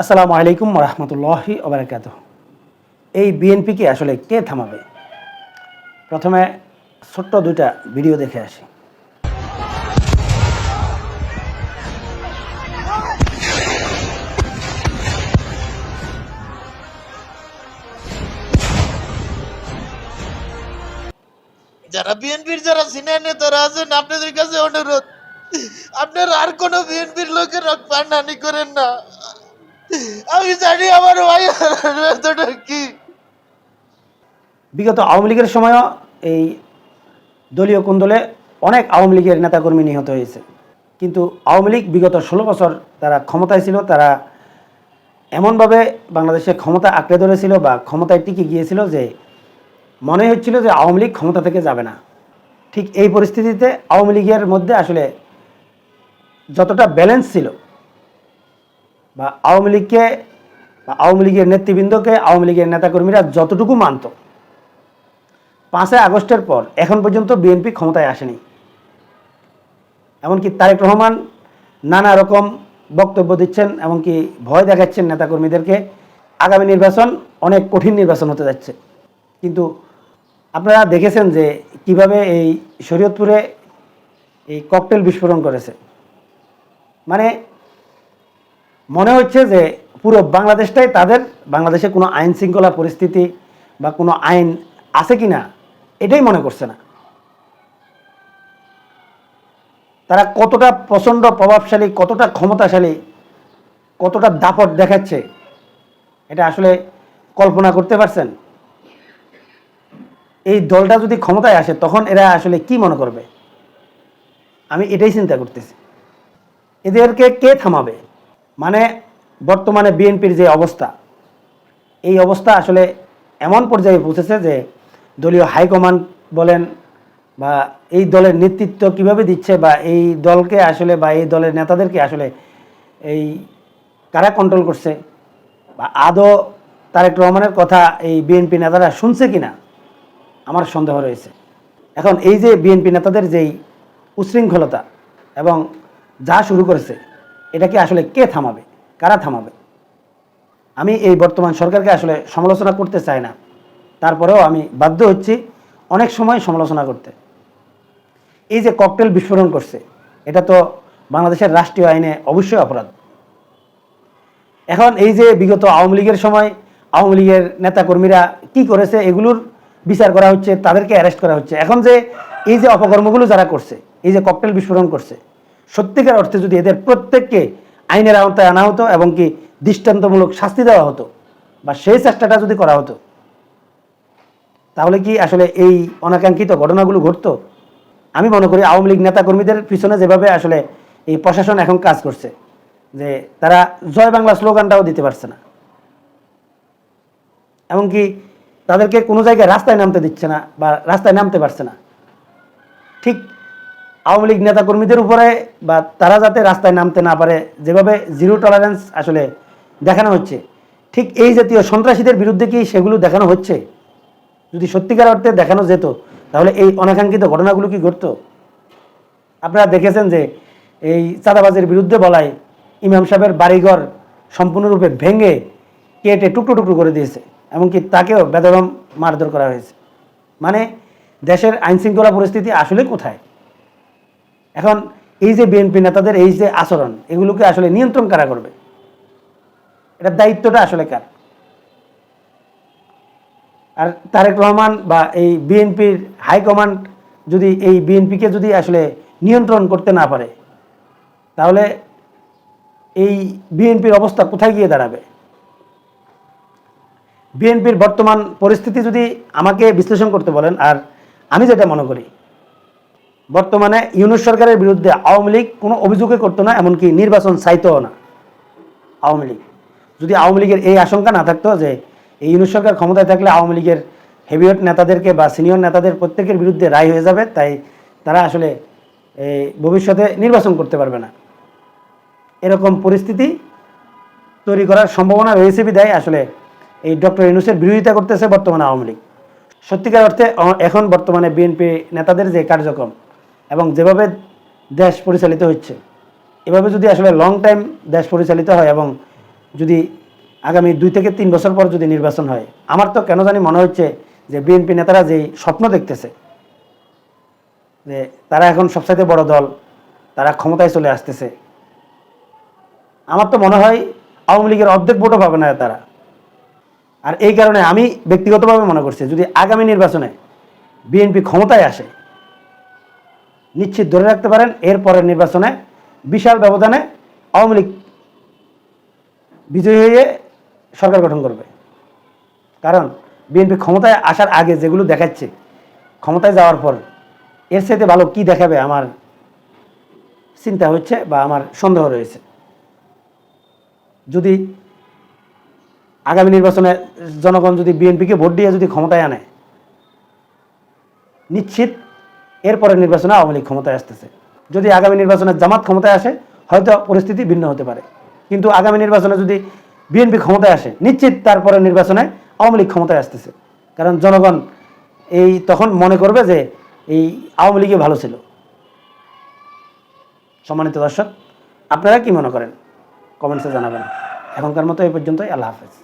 আসসালামু আলাইকুম রহমতুল্লাহি ওবরাকাত এই বিএনপিকে আসলে কে থামাবে? প্রথমে ছোট্ট দুইটা ভিডিও দেখে আসি। যারা বিএনপির যারা সিনিয়র নেতারা আছেন, আপনাদের কাছে অনুরোধ, আপনারা আর কোন বিএনপির লোকের পান্নানি করেন না। আমি জানি আমার কি। বিগত আওয়ামী লীগের সময়ও এই দলীয় কোন্দলে অনেক আওয়ামী লীগের নেতাকর্মী নিহত হয়েছে। কিন্তু আওয়ামী লীগ বিগত ষোলো বছর তারা ক্ষমতায় ছিল, তারা এমনভাবে বাংলাদেশে ক্ষমতা আঁকড়ে ধরেছিল বা ক্ষমতায় টিকে গিয়েছিল যে মনে হচ্ছিল যে আওয়ামী লীগ ক্ষমতা থেকে যাবে না। ঠিক এই পরিস্থিতিতে আওয়ামী লীগের মধ্যে আসলে যতটা ব্যালেন্স ছিল বা আওয়ামী লীগকে বা আওয়ামী লীগের নেতৃবৃন্দকে, আওয়ামী লীগের নেতাকর্মীরা যতটুকু মানত, পাঁচই আগস্টের পর এখন পর্যন্ত বিএনপি ক্ষমতায় আসেনি। এমনকি তারেক রহমান নানা রকম বক্তব্য দিচ্ছেন, এমনকি ভয় দেখাচ্ছেন নেতাকর্মীদেরকে। আগামী নির্বাচন অনেক কঠিন নির্বাচন হতে যাচ্ছে। কিন্তু আপনারা দেখেছেন যে কীভাবে এই শরীয়তপুরে এই ককটেল বিস্ফোরণ করেছে। মানে মনে হচ্ছে যে পুরো বাংলাদেশটাই তাদের, বাংলাদেশে কোনো আইন শৃঙ্খলা পরিস্থিতি বা কোনো আইন আছে কি না এটাই মনে করছে না। তারা কতটা প্রচণ্ড প্রভাবশালী, কতটা ক্ষমতাশালী, কতটা দাপট দেখাচ্ছে, এটা আসলে কল্পনা করতে পারছেন? এই দলটা যদি ক্ষমতায় আসে, তখন এরা আসলে কি মনে করবে? আমি এটাই চিন্তা করতেছি। এদেরকে কে থামাবে? মানে বর্তমানে বিএনপির যে অবস্থা, এই অবস্থা আসলে এমন পর্যায়ে পৌঁছেছে যে দলীয় হাইকমান্ড বলেন বা এই দলের নেতৃত্ব কীভাবে দিচ্ছে বা এই দলকে আসলে বা এই দলের নেতাদেরকে আসলে এই কারা কন্ট্রোল করছে বা আদৌ তারেক রহমানের কথা এই বিএনপি নেতারা শুনছে কিনা, আমার সন্দেহ রয়েছে। এখন এই যে বিএনপি নেতাদের যেই উশৃঙ্খলতা এবং যা শুরু করেছে এটাকে আসলে কে থামাবে? কারা থামাবে? আমি এই বর্তমান সরকারকে আসলে সমালোচনা করতে চাই না। তারপরেও আমি বাধ্য হচ্ছি অনেক সময় সমালোচনা করতে। এই যে ককটেল বিস্ফোরণ করছে, এটা তো বাংলাদেশের রাষ্ট্রীয় আইনে অবশ্যই অপরাধ। এখন এই যে বিগত আওয়ামী লীগের সময়, আওয়ামী লীগের নেতাকর্মীরা কি করেছে, এগুলোর বিচার করা হচ্ছে, তাদেরকে অ্যারেস্ট করা হচ্ছে। এখন যে এই যে অপকর্মগুলো যারা করছে, এই যে ককটেল বিস্ফোরণ করছে সত্যিকার অর্থে যদি এদের প্রত্যেককে আইনের আওতায় আনা হতো এবং কি দৃষ্টান্তমূলক শাস্তি দেওয়া হতো বা সেই চেষ্টাটা যদি করা হতো, তাহলে কি আসলে এই অনাকাঙ্ক্ষিত ঘটনাগুলো ঘটতো? আমি মনে করি আওয়ামী লীগ নেতাকর্মীদের পিছনে যেভাবে আসলে এই প্রশাসন এখন কাজ করছে, যে তারা জয় বাংলা স্লোগানটাও দিতে পারছে না। এমনকি তাদেরকে কোনো জায়গায় রাস্তায় নামতে দিচ্ছে না বা রাস্তায় নামতে পারছে না। ঠিক আওয়ামী লীগ নেতাকর্মীদের উপরে বা তারা যাতে রাস্তায় নামতে না পারে, যেভাবে জিরো টলারেন্স আসলে দেখানো হচ্ছে, ঠিক এই জাতীয় সন্ত্রাসীদের বিরুদ্ধে কি সেগুলো দেখানো হচ্ছে? যদি সত্যিকার অর্থে দেখানো যেত, তাহলে এই অনাকাঙ্ক্ষিত ঘটনাগুলো কি ঘটতো? আপনারা দেখেছেন যে এই চাঁদাবাজের বিরুদ্ধে বলায় ইমাম সাহেবের বাড়িঘর সম্পূর্ণরূপে ভেঙে কেটে টুকরো টুকরো করে দিয়েছে, এমনকি তাকেও বেদরম মারধর করা হয়েছে। মানে দেশের আইনশৃঙ্খলা পরিস্থিতি আসলে কোথায়? এখন এই যে বিএনপি নেতাদের এই যে আচরণ, এগুলোকে আসলে নিয়ন্ত্রণ কারা করবে? এটার দায়িত্বটা আসলে কার? আর তারেক রহমান বা এই বিএনপির হাইকমান্ড যদি এই বিএনপিকে যদি আসলে নিয়ন্ত্রণ করতে না পারে, তাহলে এই বিএনপির অবস্থা কোথায় গিয়ে দাঁড়াবে? বিএনপির বর্তমান পরিস্থিতি যদি আমাকে বিশ্লেষণ করতে বলেন, আর আমি যেটা মনে করি বর্তমানে ইউনুস সরকারের বিরুদ্ধে আওয়ামী লীগ কোনো অভিযোগই করতো না, এমনকি নির্বাচন চাইতেও না আওয়ামী লীগ। যদি আওয়ামী লীগের এই আশঙ্কা না থাকতো যে এই ইউনুস সরকার ক্ষমতায় থাকলে আওয়ামী লীগের হেভিওয়েট নেতাদেরকে বা সিনিয়র নেতাদের প্রত্যেকের বিরুদ্ধে রায় হয়ে যাবে, তাই তারা আসলে এই ভবিষ্যতে নির্বাচন করতে পারবে না। এরকম পরিস্থিতি তৈরি করার সম্ভাবনা রয়েছে বিদায় আসলে এই ডক্টর ইউনুসের বিরোধিতা করতেছে বর্তমানে আওয়ামী লীগ। সত্যিকার অর্থে, এখন বর্তমানে বিএনপি নেতাদের যে কার্যক্রম এবং যেভাবে দেশ পরিচালিত হচ্ছে, এভাবে যদি আসলে লং টাইম দেশ পরিচালিত হয় এবং যদি আগামী দুই থেকে তিন বছর পর যদি নির্বাচন হয়, আমার তো কেন জানি মনে হচ্ছে যে বিএনপি নেতারা যেই স্বপ্ন দেখতেছে, যে তারা এখন সবচাইতে বড় দল, তারা ক্ষমতায় চলে আসতেছে, আমার তো মনে হয় আওয়ামী লীগের অর্ধেক ভোটও পাবে না তারা। আর এই কারণে আমি ব্যক্তিগতভাবে মনে করছি, যদি আগামী নির্বাচনে বিএনপি ক্ষমতায় আসে নিশ্চিত ধরে রাখতে পারেন, এরপরের নির্বাচনে বিশাল ব্যবধানে আওয়ামী লীগ বিজয়ী হয়ে সরকার গঠন করবে। কারণ বিএনপি ক্ষমতায় আসার আগে যেগুলো দেখাচ্ছে, ক্ষমতায় যাওয়ার পর এর সাথে ভালো কি দেখাবে আমার চিন্তা হচ্ছে বা আমার সন্দেহ রয়েছে। যদি আগামী নির্বাচনে জনগণ যদি বিএনপিকে ভোট দিয়ে যদি ক্ষমতায় আনে, নিশ্চিত এরপরের নির্বাচনে আওয়ামী লীগ ক্ষমতায় আসতেছে। যদি আগামী নির্বাচনে জামাত ক্ষমতায় আসে, হয়তো পরিস্থিতি ভিন্ন হতে পারে। কিন্তু আগামী নির্বাচনে যদি বিএনপি ক্ষমতায় আসে, নিশ্চিত তারপরে নির্বাচনে আওয়ামী লীগ ক্ষমতায় আসতেছে। কারণ জনগণ এই তখন মনে করবে যে এই আওয়ামী লীগই ভালো ছিল। সম্মানিত দর্শক, আপনারা কি মনে করেন? কমেন্টসে জানাবেন। এখনকার মতো এই পর্যন্তই, আল্লাহ হাফেজ।